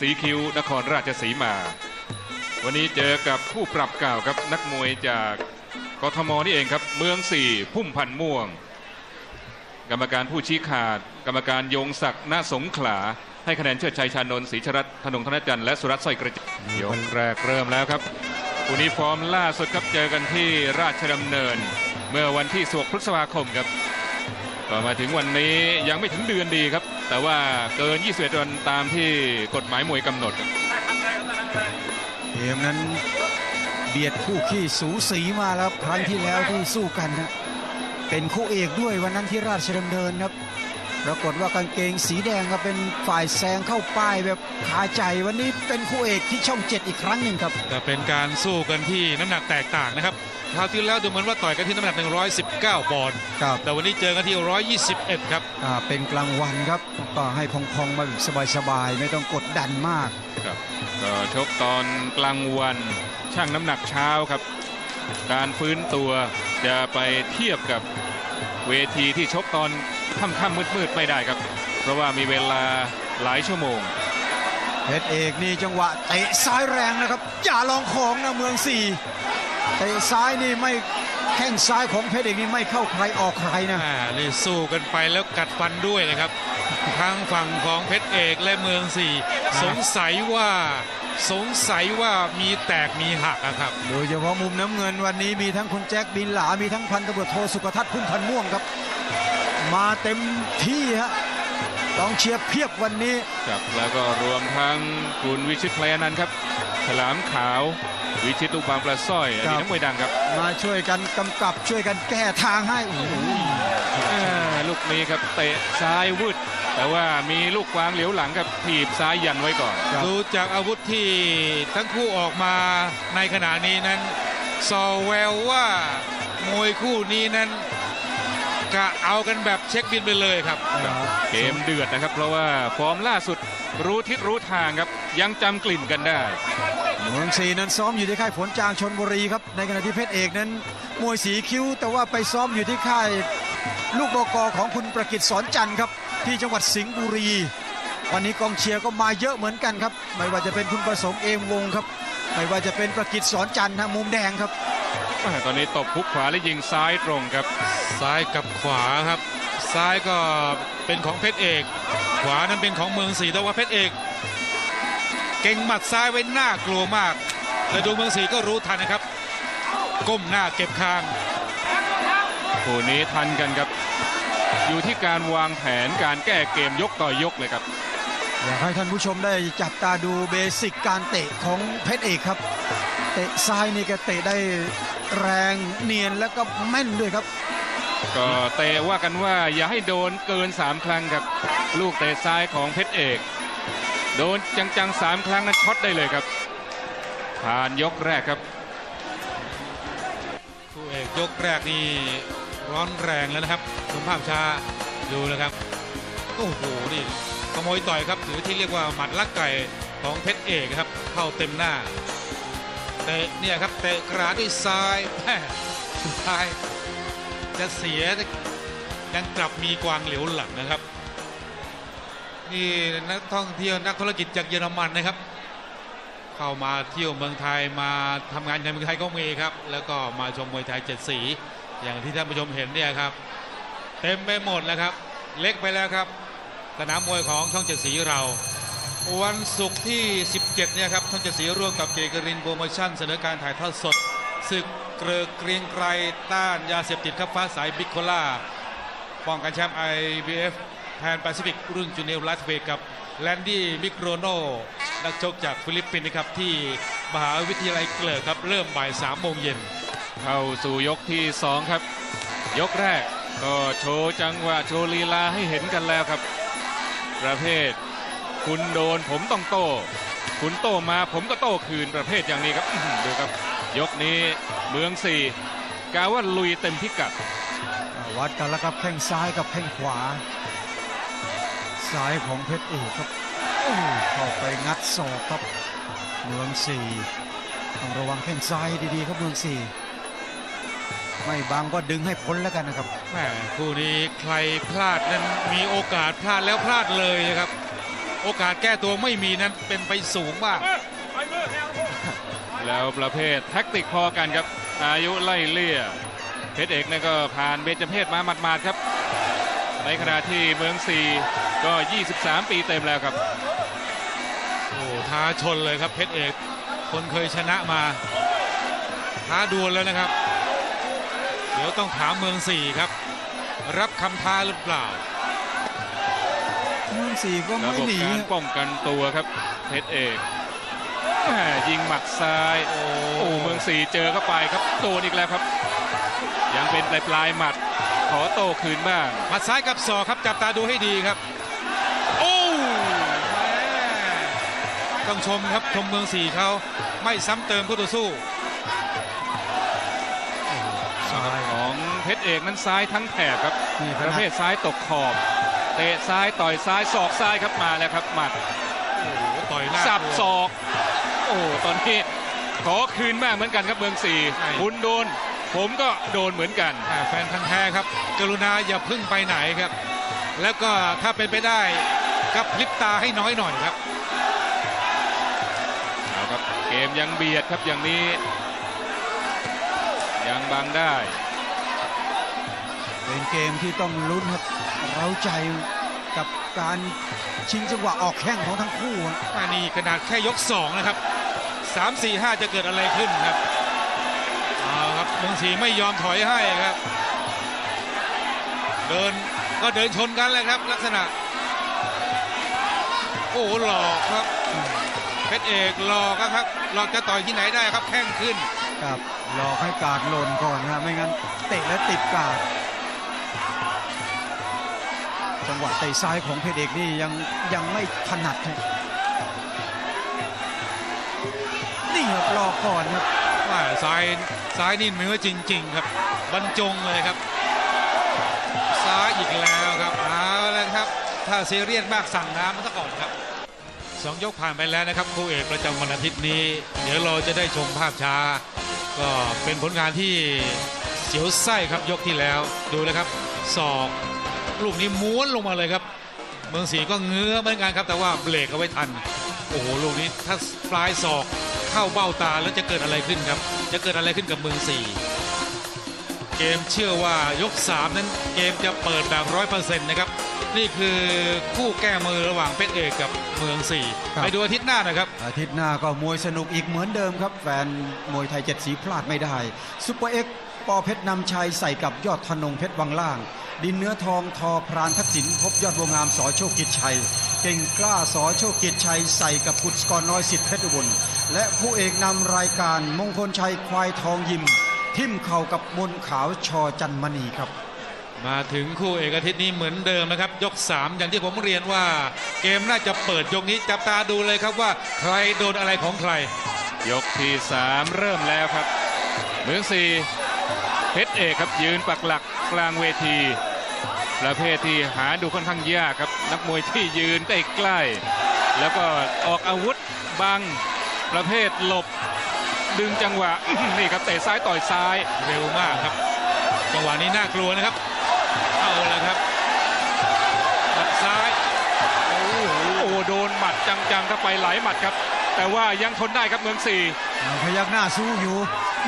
สีคิ้วนครราชสีมา วันนี้เจอกับคู่ปรับเก่าครับนักมวยจากกทมนี่เองครับ เมืองสี่พุ่มพันธ์ม่วง กรรมการผู้ชี้ขาด กรรมการยงศักดิ์นาสงขลา ให้คะแนนเชิดชัยชานนท์ศรีชรัตธนงธนจันทร์และสุรัตน์สร้อยกระจยกแรกเริ่มแล้วครับคู่นี้ฟอร์มล่าสุดครับเจอกันที่ราชดำเนิน เมื่อวันที่16พฤษภาคมครับก็มาถึงวันนี้ยังไม่ถึงเดือนดีครับ แต่ว่าเกิน 21 วันตามที่กฎหมายมวยกำหนดเกมนั้นเบียดคู่ขี้สูสีมาแล้วครั้งที่แล้วที่สู้กันนะเป็นคู่เอกด้วยวันนั้นที่ราชดำเนินครับ ปรากฏว่ากางเกงสีแดงก็เป็นฝ่ายแซงเข้าป้ายแบบคาใจวันนี้เป็นคู่เอกที่ช่องเจ็ดอีกครั้งหนึ่งครับก็เป็นการสู้กันที่น้ำหนักแตกต่างนะครับคราวที่แล้วดูเหมือนว่าต่อยกันที่น้ำหนัก 119 ปอนด์ครับแต่วันนี้เจอกันที่ 121 ครับอ่าเป็นกลางวันครับก็ให้พองๆมาแบบสบายๆไม่ต้องกดดันมากครับก็ชกตอนกลางวันช่างน้ำหนักเช้าครับ การฟื้นตัวจะไปเทียบกับ เวทีที่ชกตอนค่ำๆมืดๆไม่ได้ครับ เพราะว่ามีเวลาหลายชั่วโมงเพชรเอกนี่จังหวะเตะซ้ายแรงนะครับ อย่าลองของนะเมืองสี่เตะซ้ายนี่ไม่แข้งซ้ายของเพชรเอกนี่ไม่เข้าใครออกใครนะอ่านี่สู้กันไปแล้วกัดฟันด้วยนะครับทั้งฝั่งของเพชรเอกและเมืองสี่ สงสัยว่า สงสัยว่ามีแตกมีหักอะครับ โดยเฉพาะมุมน้ำเงินวันนี้มีทั้งคุณแจ็คบินหลา มีทั้งพันตำรวจโทสุกทัศน์พุ่มพันธ์ม่วงครับ มาเต็มที่ฮะกองเชียร์เพียบวันนี้ ครับแล้วก็รวมทั้งคุณวิชิตพลยนันท์ครับฉลามขาว วิชิตลูกบางปลาสร้อยอครัดีบตนักมวยดังครับมาช่วยกันกำกับช่วยกันแก้ทางให้โอ้โห เอ่อลูกนี้ครับเตะซ้ายวืด แต่ว่ามีลูกกวางเหลียวหลังครับถีบซ้ายยันไว้ก่อนครับดูจากอาวุธที่ทั้งคู่ออกมาในขณะนี้นั้นซอแววว่ามวยคู่นี้นั้นกะเอากันแบบเช็คบินไปเลยครับ เกมเดือดนะครับ เพราะว่าฟอร์มล่าสุดรู้ทิศรู้ทางครับ ยังจำกลิ่นกันได้เมืองศรีนั้นซ้อมอยู่ที่ค่ายผลจางชนบุรีครับ ในขณะที่เพชรเอกนั้นมวยสีคิ้ว แต่ว่าไปซ้อมอยู่ที่ค่าย ลูกบกของคุณประกิตสอนจันทร์ครับ ที่จังหวัดสิงห์บุรี วันนี้กองเชียร์ก็มาเยอะเหมือนกันครับ ไม่ว่าจะเป็นคุณประสงค์เอมวงครับ ไม่ว่าจะเป็นประกิตสอนจันทร์นะมุมแดงครับอ่าตอนนี้ตบพุกขวาและยิงซ้ายตรงครับ ซ้ายกับขวาครับ ซ้ายก็เป็นของเพชรเอก ขวานั้นเป็นของเมืองศรีแต่ว่าเพชรเอก เก่งหมัดซ้ายไว้หน้ากลัวมากแต่ดูเมืองศรีก็รู้ทันนะครับ ก้มหน้าเก็บคาง คู่นี้ทันกันครับ อยู่ที่การวางแผนการแก้เกมยกต่อยกเลยครับ อยากให้ท่านผู้ชมได้จับตาดูเบสิกการเตะของเพชรเอกครับ เตะซ้ายนี่แกเตะได้แรงเนียนแล้วก็แม่นด้วยครับ ก็เตะว่ากันว่าอย่าให้โดนเกิน 3 ครั้งครับ ลูกเตะซ้ายของเพชรเอก โดนจังๆสามครั้งนั้นช็อตได้เลยครับ ผ่านยกแรกครับคู่เอกยกแรกนี่ ร้อนแรงแล้วนะครับดูภาพช้าดูนะครับโอ้โหนี่ขโมยต่อยครับหรือที่เรียกว่าหมัดลักไก่ของเพชรเอกครับ เข้าเต็มหน้าเตะเนี่ยครับเตะกระด้วยซ้ายแม่สุดท้าย จะเสียยังกลับมีกวางเหลียวหลังนะครับ นี่นักท่องเที่ยวนักธุรกิจจากเยอรมันนะครับ เข้ามาเที่ยวเมืองไทยมาทำงานในเมืองไทยก็มีครับ แล้วก็มาชมมวยไทยเจ็ดสี อย่างที่ท่านผู้ชมเห็นเนี่ยครับ เต็มไปหมดแล้วครับ เล็กไปแล้วครับสนามมวยของช่องเจ็ดสีเรา วันศุกร์ที่ 17 เนี่ยครับช่องเจ็ดสีร่วมกับเจกรินโปรโมชั่นเสนอการถ่ายทอดสดศึกเกลือเกรียงไกรต้านยาเสพติดครับฟ้าสายบิ๊กโคล่าป้องกันแชมป์ IBF แทนแปซิฟิกรุ่นจูเนียร์ไลท์เวทกับแลนดี้มิโครโนนักชกจากฟิลิปปินส์นะครับที่มหาวิทยาลัยเกลือครับเริ่มบ่าย3โมงเย็น เข้าสู่ยกที่ 2 ครับ ยกแรกก็โชว์จังหวะโชว์ลีลาให้เห็นกันแล้วครับ ประเภท คุณโดนผมต้องโต้คุณโต้มาผมก็โต้คืนประเภทอย่างนี้ครับดูครับ ยกนี้เมืองสี่กาว่าลุยเต็มพิกัด วัดกันแล้วครับแข้งซ้ายกับแข้งขวา ซ้ายของเพชรเอกครับเข้าไปงัดศอกครับ เมืองสี่ต้องระวังแข้งซ้ายดีๆครับเมืองสี่ ไม่บังก็ดึงให้พ้นแล้วกันนะครับแม่คู่นี้ใครพลาดนั้นมีโอกาสพลาดแล้วพลาดเลยนะครับโโอกาสแก้ตัวไม่มีนั้นเป็นไปสูงมาก แล้วประเภทแท็กติกพอกันครับ อายุไล่เลี่ยเพชรเอกนั่นก็ผ่านเบญจเพศมาหมาดๆครับ ในขณะที่เมืองสีก็ 23 ปีเต็มแล้วครับโอ้ท้าชนเลยครับเพชรเอก คนเคยชนะมาท้าดวลแล้วนะครับเดี๋ยวต้องถามเมืองสี่ครับ รับคำท้าหรือเปล่าเมืองสี่ก็ระไม่บบหนีการป้องกันตัวครับเพชรเอกแหม่ยิงหมัดซ้าย โอ้โอ้เมืองสีเจอเข้าไปครับโดนอีกแล้วครับ ยังเป็นปลายปลายๆหมัด ขอโต้คืนบ้างหมัดซ้ายกับศอกครับจับตาดูให้ดีครับ โอ้แม่ต้องชมครับชมเมืองสี่เขาไม่ซ้ำเติมคู่ต่อสู้ เพชรเอกนั้นซ้ายทั้งแถบครับนี่ขประนาเภดทซ้ายตกขอบ เตะซ้ายต่อยซ้ายศอกซ้ายครับมาแล้วครับหมัดโอ้โหต่อยหน้าสับตัวศอก โอ้ตอนนี้ขอคืนบ้างเหมือนกันครับเมืองสี่ใช่คุณโดน ผมก็โดนเหมือนกันอ่าแฟนพันธ์แท้ครับ กรุณาอย่าเพึ่งไปไหนครับ แล้วก็ถ้าเป็นไปได้กับพลิบตาให้น้อยหน่อยครับเอาครับเกมยังเบียดครับอย่างนี้ ยังบังได้ เป็นเกมที่ต้องลุ้นครับเราใจกับการชิงจังหวะออกแข้งของทั้งคู่อะอันนี้ขนาดแค่ยก2นะครับ 3 4 5 จะเกิดอะไรขึ้นครับเอาครับเมืองศรีไม่ยอมถอยให้ครับ เดินก็เดินชนกันเลยครับ ลักษณะ โอ้โหหลอกครับเพชรเอกหลอกครับหลอกจะต่อยที่ไหนได้ครับแข้งขึ้นครับหลอกให้กาดหล่นก่อนนะไม่งั้นเตะแล้วติดกาด จังหวะเตะซ้ายของเพชรเอกนี่ยังยังไม่ถนัดครับนี่ครับหลอกก่อนครับว่าซ้ายซ้ายนี่เนื้อจริง ๆ ครับบรรจงเลยครับ ซ้ายอีกแล้วครับเอาแล้วครับ ถ้าซีเรียสมากสั่งน้ำมาซะก่อนครับสองยกผ่านไปแล้วนะครับคู่เอกประจำวันอาทิตย์นี้ เดี๋ยวเราจะได้ชมภาพช้า ก็เป็นผลงานที่เสียวไส้ครับยกที่แล้วดูนะครับศอก ลูกนี้ม้วนลงมาเลยครับ เมืองศรีก็เงื้อเหมือนกันครับ แต่ว่าเบรกเอาไว้ทัน โอ้โหลูกนี้ถ้าปลายศอกเข้าเบ้าตาแล้วจะเกิดอะไรขึ้นครับ จะเกิดอะไรขึ้นกับเมืองศรีเกมเชื่อว่ายก 3 นั้นเกมจะเปิดแบบร้อยเปอร์เซ็นต์นะครับ นี่คือคู่แก้มือระหว่างเพชรเอกกับเมืองศรีครับ ไปดูอาทิตย์หน้านะครับ อาทิตย์หน้าก็มวยสนุกอีกเหมือนเดิมครับ แฟนมวยไทยเจ็ดสีพลาดไม่ได้ซุปเปอร์เอ็กซ์ ปอเพชรนำชัยใส่กับยอดธนงเพชรวังล่าง ดินเนื้อทองทอพรานทักษิณพบยอดบัวงามสอโชคกิจชัย เก่งกล้าสอโชคกิจชัยใส่กับกุศกรน้อยสิทธิเพชรอุบลและผู้เอกนำรายการมงคลชัยควายทองยิม ทิ่มเข่ากับมนขาวชอจันมณีครับ มาถึงคู่เอกอาทิตย์นี้เหมือนเดิมนะครับ ยก 3 อย่างที่ผมเรียนว่า เกมน่าจะเปิดยกนี้จับตาดูเลยครับว่าใครโดนอะไรของใคร ยกที่ 3 เริ่มแล้วครับ เมืองสี่ เพชรเอกครับยืนปักหลักกลางเวที ประเภทที่หาดูค่อนข้างยากครับ นักมวยที่ยืนใกล้ๆแล้วก็ออกอาวุธบังประเภทหลบ ดึงจังหวะนี่ครับเตะซ้ายต่อยซ้ายเร็วมากครับ จังหวะนี้น่ากลัวนะครับ เอาลยครับหมัดซ้ายโอ้โหโดนหมัดจังๆเข้าไปหลายหมัดครับ แต่ว่ายังทนได้ครับเมืองสี่ พยักหน้าสู้อยู่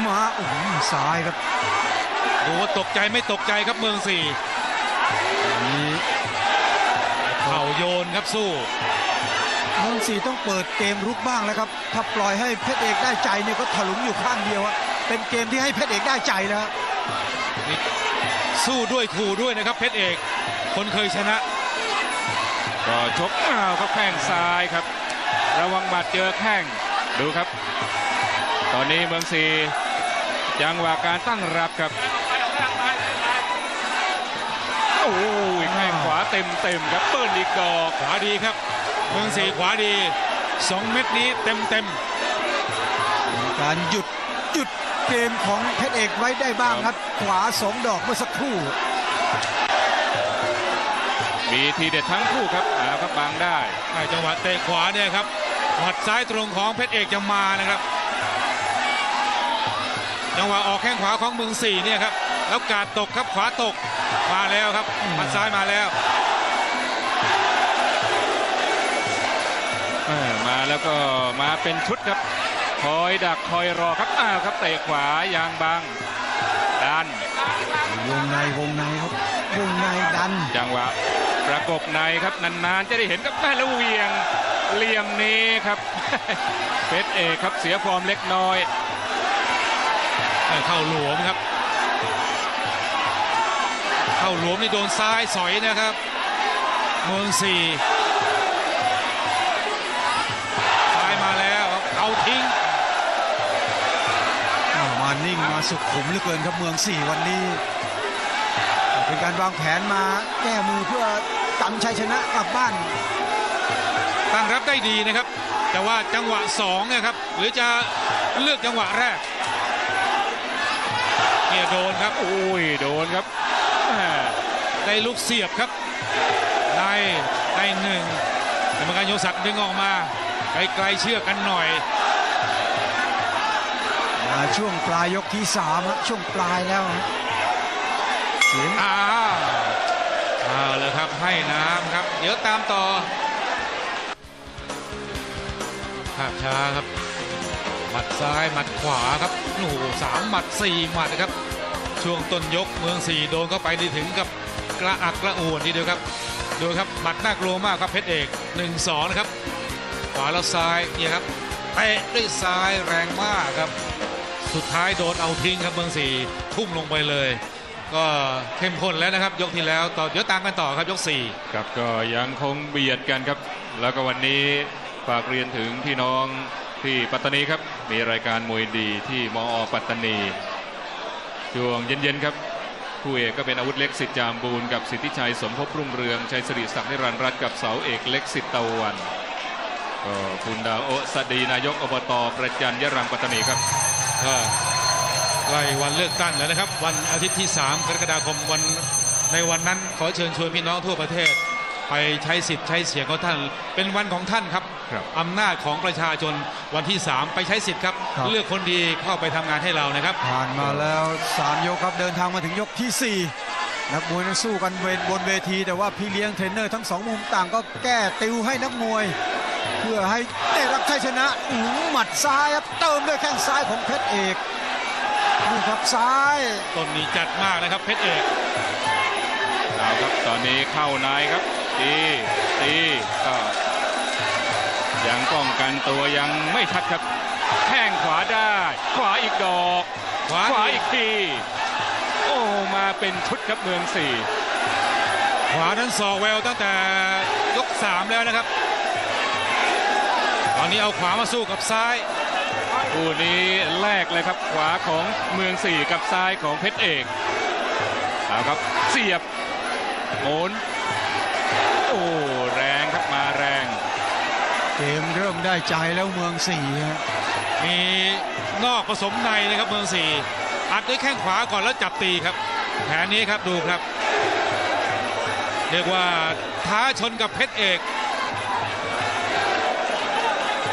มาโอ้โหซ้ายครับดูว่าตกใจไม่ตกใจครับเมืองสี่นี่เข่าโยนครับสู้เมืองสีต้องเปิดเกมรุกบ้างแล้วครับถ้าปล่อยให้เพชรเอกได้ใจเนี่ยก็ถลุงอยู่ข้างเดียวอะเป็นเกมที่ให้เพชรเอกได้ใจแล้วนี่สู้ด้วยขู่ด้วยนะครับเพชรเอก คนเคยชนะ ก็ชกอ้าวครับแข้งซ้ายครับ ระวังหมัดเจอแข้งดูครับ ตอนนี้เมืองสีจังหวะการตั้งรับครับโอ้ยแข้งขวาเต็มเต็มๆครับเปิ้ลอีกดอกขวาดีครับ เมืองสี่ขวาดีสองเม็ดนี้เต็มเต็มการหยุดหยุดเกมของเพชรเอกไว้ได้บ้างครับ ขวาสองดอกเมื่อสักครู่ มีทีเด็ดทั้งคู่ครับเอาครับบางได้ๆอ่าจังหวะเตะขวาเนี่ยครับหมัดซ้ายตรงของเพชรเอกจะมานะครับ จังหวะออกแข้งขวาของเมืองสี่เนี่ยครับ แล้วกาดตกครับขวาตกมาแล้วครับหมัดซ้ายมาแล้วแล้วก็มาเป็นชุดครับคอยดักคอยรอครับอ้าวครับเตะขวายางบังดันวงในวงในครับวงในดันจังหวะประกบในครับนานๆจะได้เห็นครับแม่แล้วเหวียงเหลี่ยมนี้ครับเพชรเอกครับเสียฟอร์มเล็กน้อย เข้าหลวมครับ เข้าหลวมนี่โดนซ้ายสอยนะครับ เมืองสี่ซ้ายมาแล้วเอาทิ้งอ้าวมานิ่งมาสุขุมเหลือเกินครับเมืองสี่วันนี้ เป็นการวางแผนมาแก้มือเพื่อกำชัยชนะกลับบ้านตั้งรับได้ดีนะครับ แต่ว่าจังหวะสองเนะครับหรือจะเลือกจังหวะแรก เนี่ยโดนครับ โอ้ยโดนครับแม่ได้ลูกเสียบครับในในหนึ่งกรรมการโยศักดิ์ดึงออกมาไกลๆเชือกกันหน่อยมาช่วงปลายยกที่สามฮะช่วงปลายแล้วฮะเสียงอ้าวเอาเลยครับให้น้ำครับ เดี๋ยวตามต่อภาพช้าครับห มัดซ้ายหมัดขวาครับโอ้โหสามหมัดสี่หมัดนะครับ ช่วงต้นยกเมืองสี่โดนเข้าไปได้ถึงกับกระอักกระอ่วนทีเดียวครับดูครับหมัดน่ากลัวมากครับเพชรเอก1นสองนะครับขวาแล้วซ้ายเนี่ยครับเตะด้วยซ้ายแรงมากครับ สุดท้ายโดนเอาทิ้งครับเมืองสี่ทุ่มลงไปเลย ก็เข้มข้นแล้วนะครับ ยกที่แล้วต่อเดี๋ยวตามกันต่อครับยก4ครับก็ยังคงเบียดกันครับ แล้วก็วันนี้ฝากเรียนถึงพี่น้อง ที่ปัตตานีครับ มีรายการมวยดีที่มอปัตตานีช่วงเย็นๆครับคู่เอกก็เป็นอาวุธเล็กสิทธิ์จามบูนกับสิทธิชัยสมภพรุ่งเรืองชัยสิริศักดิ์นิรันดร์รัตกับเสาเอกเล็กสิทธิ์ตะวันก็คุณดาวโอสดีนายกอบตประจันยรังปัตตานีครับใกล้วันเลือกตั้งแล้วนะครับ วันอาทิตย์ที่ 3 กรกฎาคมวันในวันนั้นขอเชิญชวนพี่น้องทั่วประเทศ ไปใช้สิทธิ์ใช้เสียงของท่าน เป็นวันของท่านครับ อำนาจของประชาชนวันที่ 3 ไปใช้สิทธิ์ครับครับ เลือกคนดีเข้าไปทำงานให้เรานะครับ ผ่านมาแล้วสามยกครับเดินทางมาถึงยกที่สี่นักมวยนั้นสู้กันเวรบนเวที แต่ว่าพี่เลี้ยงเทรนเนอร์ทั้งสองมุมต่างก็แก้ติวให้นักมวย เพื่อให้ได้รับชัยชนะอื้อหือหมัดซ้ายครับเติมด้วยแข้งซ้ายของเพชรเอกนี่ครับซ้ายต้นนี้จัดมากนะครับเพชรเอกเอาครับตอนนี้เข้าในครับตีตีก็ ยังป้องกันตัวยังไม่ชัดครับแข้งขวาได้ ขวาอีกดอก ขวาขวาอีกทีโอ้มาเป็นชุดครับเมืองสี่ขวานั้นสอกแววตั้งแต่ยก3แล้วนะครับ ตอนนี้เอาขวามาสู้กับซ้ายคู่นี้แลกเลยครับขวาของเมืองสี่กับซ้ายของเพชรเอกเอาครับเสียบโหนโอ้ แรงครับมาแรง เกมเริ่มได้ใจแล้วเมืองสี่ฮะมีนอกผสมในนะครับเมืองสี่อัดด้วยแข้งขวาก่อนแล้วจับตีครับแผนนี้ครับดูครับเรียกว่าท้าชนกับเพชรเอก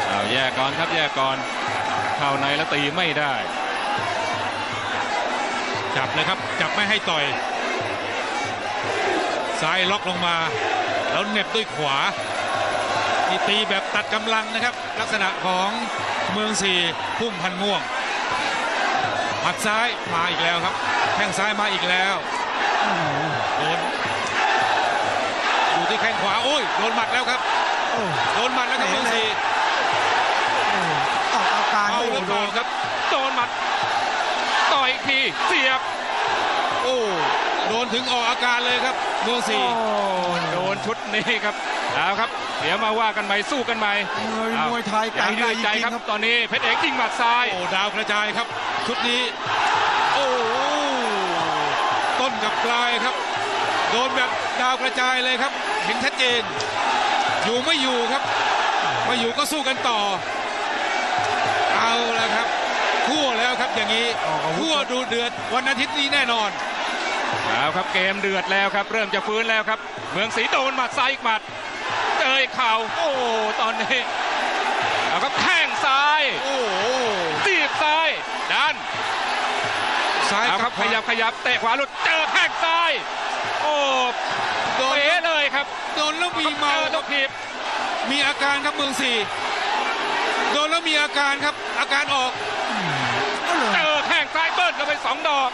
เอาแยกก่อนครับแยกก่อนเข้าในแล้วตีไม่ได้ จับเลยครับจับไม่ให้ต่อยซ้ายล็อกลงมา แล้วเหน็บด้วยขวา นี่ตีแบบตัดกำลังนะครับ ลักษณะของเมืองสี่พุ่มพันม่วงหมัดซ้ายมาอีกแล้วครับแข้งซ้ายมาอีกแล้วโดนอยู่ที่แข้งขวาโอ้ยโดนหมัดแล้วครับโอ้โดนหมัดแล้วครับเมืองสี่โอ้ออกอาการเอาไม่หรือเปโดล่านครับ โดนหมัดต่อยอีกทีเสียบโอ้ โดนถึงออกอาการเลยครับเมืองสี่โอ้โดนชุดนี้ครับเอาครับ เดี๋ยวมาว่ากันใหม่สู้กันใหม่มวยเอามวยไทยไก่ยังเดืได้อจใจริงครับๆครับตอนนี้เพชรเอกยิงหมัดซ้ายโอ้ดาวกระจายครับ ชุดนี้ โอ้โหต้นกับปลายครับ โดนแบบดาวกระจายเลยครับ เห็นชัดเจน อยู่ไม่อยู่ครับไม่อยู่ก็สู้กันต่อ เอาแล้วครับคั่วแล้วครับอย่างนี้ออกอาวุธคั่วดูเดือดวันอาทิตย์นี้แน่นอน เอาครับเกมเดือดแล้วครับ เริ่มจะฟื้นแล้วครับ เมืองศรีโดนหมัดซ้ายอีกหมัด เจออีกเข่าโอ้ตอนนี้เอาครับแข้งซ้ายโอ้โหตีบซ้ายดันซ้ายเอาคกัรับบขขวายับขยับเตะขวาหลุดเจอแข้งซ้ายโอ้โดนเป๋เลยครับโดนแล้วมีเจเมาอคลูรับกทีบมีอาการครับเมืองสี่มีอาการครับ อาการออกก็เลยเจอแข้งซ้ายเบิ้ลเข้าไปสองดอก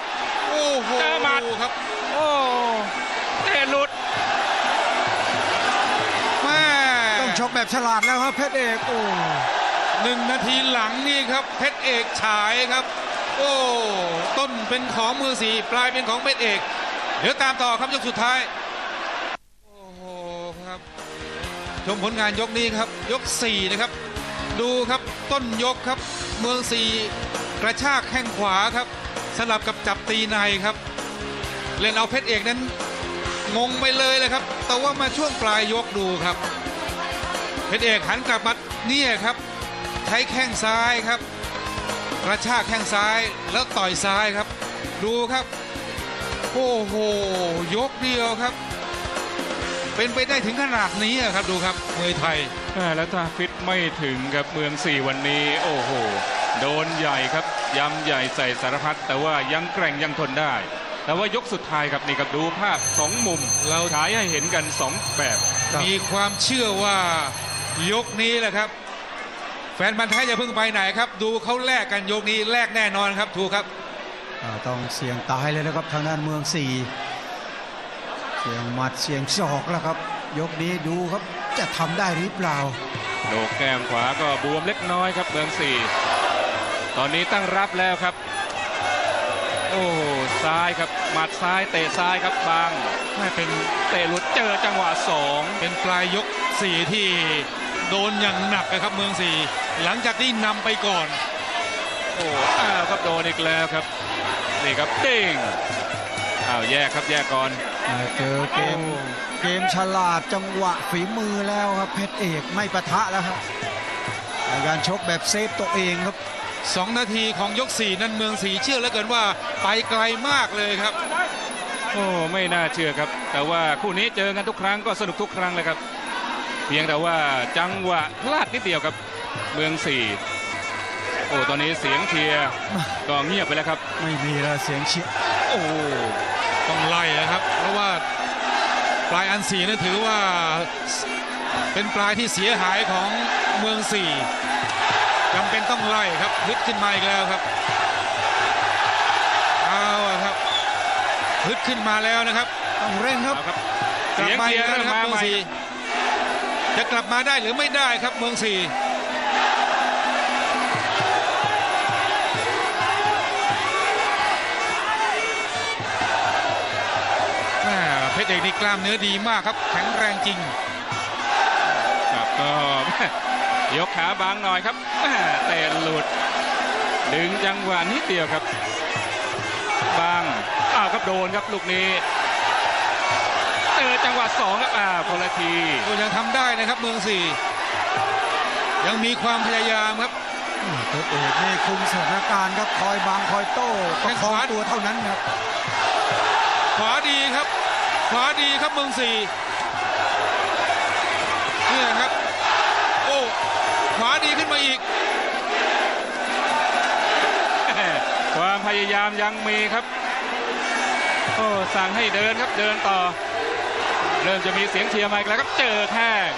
โอ้โหเจอหมัดครับ โอ้เตะหลุดแม่ต้องชกแบบฉลาดแล้วครับเพชรเอกโอ้หนึ่งนาทีหลังนี่ครับ เพชรเอกฉายครับ โอ้ต้นเป็นของมือสีปลายเป็นของเพชรเอก เดี๋ยวตามต่อครับยกสุดท้าย โอ้โหครับ ชมผลงานยกนี้ครับ ยก 4 นะครับ ดูครับต้นยกครับ เมืองสีกระชากแข้งขวาครับ สลับกับจับตีในครับ เล่นเอาเพชรเอกนั้นงงไปเลยเลยครับ แต่ว่ามาช่วงปลายยกดูครับ เพชรเอกหันกลับมาเนี่ยครับ ใช้แข้งซ้ายครับ กระชากแข้งซ้ายแล้วต่อยซ้ายครับ ดูครับ โอ้โห ยกเดียวครับ เป็นไปได้ถึงขนาดนี้ครับดูครับมวยไทยแล้วถ้าฟิตไม่ถึงกับเมืองสี่วันนี้ โอ้โห โดนใหญ่ครับ ยำใหญ่ใส่สารพัดแต่ว่ายังแกร่งยังทนได้ แต่ว่ายกสุดท้ายครับนี่ครับดูภาพสองมุมเราฉายให้เห็นกันสองแบบมีความเชื่อว่ายกนี้แหละครับ แฟนบันธุ์ไทยจะเพิ่งไปไหนครับ ดูเขาแลกกันยกนี้แลกแน่นอนครับถูกครับอ่าต้องเสี่ยงตายเลยนะครับทางด้านเมืองสี่เสี่ยงหมัดเสี่ยงศอกแล้วครับ ยกนี้ดูครับจะทำได้หรือเปล่าโหนกแก้มขวาก็บวมเล็กน้อยครับเมืองสี่ ตอนนี้ตั้งรับแล้วครับ โอ้โหซ้ายครับหมัดซ้ายเตะซ้ายครับบางไม่เป็นเตะหลุดเจอจังหวะสองเป็นปลายยกสี่ที่โดนอย่างหนักนะครับเมืองสี่หลังจากที่นำไปก่อน โอ้อ้าวครับโดนอีกแล้วครับนี่ครับเด้งอ้าวแยกครับแยกก่อนอ่าเจอเกมเกมฉลาดจังหวะฝีมือแล้วครับเพชรเอกไม่ปะทะแล้วครับในการชกแบบเซฟตัวเองครับ สองนาทีของยกสี่นั้นเมืองสีเชื่อเหลือเกินว่าไปไกลมากเลยครับ โอ้ไม่น่าเชื่อครับ แต่ว่าคู่นี้เจอกันทุกครั้งก็สนุกทุกครั้งเลยครับ เพียงแต่ว่าจังหวะพลาดนิดเดียวครับ เมืองสี่โอ้ตอนนี้เสียงเชียร์ก็เงียบไปแล้วครับ ไม่มีแล้วเสียงเชียร์โอ้ต้องไล่นะครับ เพราะว่าปลายอันสีนี่ถือว่าเป็นปลายที่เสียหายของเมืองสี่ จำเป็นต้องไล่ครับฮึดขึ้นมาอีกแล้วครับเอาอะครับฮึดขึ้นมาแล้วนะครับ ต้องเร่งครับเอาครับกลัเสีบยงมาเชีอียกร์แล้วเริ่มนะครับมาเมืใหองม่สี่จะกลับมาได้หรือไม่ได้ครับเมืองสี่แม่เพชรเอกนี่กล้ามเนื้อดีมากครับ แข็งแรงจริงครับก็ ยกขาบางหน่อยครับแม่เตะหลุด ดึงจังหวะนิดเดียวครับบางอ้าวครับโดนครับลูกนี้เจอจังหวะสองครับอ่าคนละทีก็ยังทำได้นะครับเมืองสี่ยังมีความพยายามครับเพชรเอกนี่คุมสถานการณ์ครับคอยบางคอยโต้ประคองตัวเท่านั้นครับ ขวาดีครับ ขวาดีครับเมืองสี่เนี่ยครับ อีก ความพยายามยังมีครับ โอ้สั่งให้เดินครับเดินต่อ เริ่มจะมีเสียงเชียร์มาอีกแล้วครับเจอแข้ง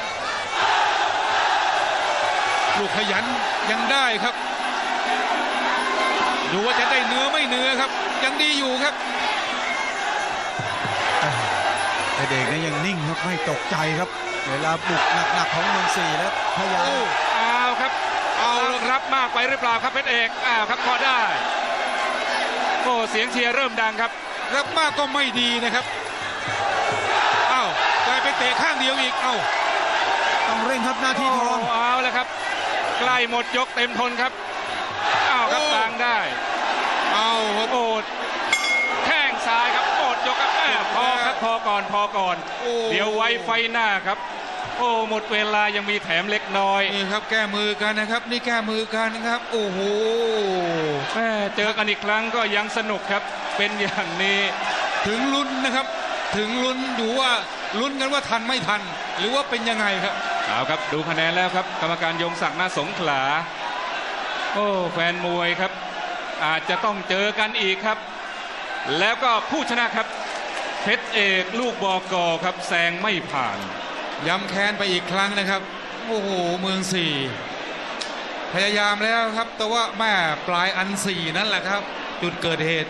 ลูกขยันยังได้ครับ ดูว่าจะได้เนื้อไม่เนื้อครับ ยังดีอยู่ครับเพชรเอกนี่ยังนิ่งครับไม่ตกใจครับ เวลาบุกหนักๆของเมืองสี่แล้วพยายาม โอ้ อ้าวครับ เอา รับมากไปหรือเปล่าครับเพชรเอกอ้าวครับพอได้โอ้เสียงเชียร์เริ่มดังครับ รับมากก็ไม่ดีนะครับอ้าวกลายเป็นเตะข้างเดียวอีกเอ้าต้องเร่งครับหน้าที่ทองโเอาแล้วครับ ใกล้หมดยกเต็มทนครับอ้าวครับโอ้บางได้เอาครับโอดแข้งซ้ายครับโอดยกครับแม่พอครับพอก่อนพอก่อนโอ้เดี๋ยวไว้ไฟหน้าครับ โอ้หมดเวลายังมีแถมเล็กน้อยนี่ครับแก้มือกันนะครับ นี่แก้มือกันนะครับ โอ้โหแม่เจอกันอีกครั้งก็ยังสนุกครับ เป็นอย่างนี้ ถึงลุ้นนะครับ ถึงลุ้นอยู่ว่าลุ้นกันว่าทันไม่ทัน หรือว่าเป็นยังไงครับเอาครับดูคะแนนแล้วครับ กรรมการยงศักดิ์นาสงขลา โอ้แฟนมวยครับ อาจจะต้องเจอกันอีกครับ แล้วก็ผู้ชนะครับเพชรเอกลูกบอกอครับแซงไม่ผ่าน ย้ำแค้นไปอีกครั้งนะครับ โอ้โห เมืองสี่พยายามแล้วครับ แต่ว่าแม่ปลายอันสี่นั่นแหละครับ จุดเกิดเหตุ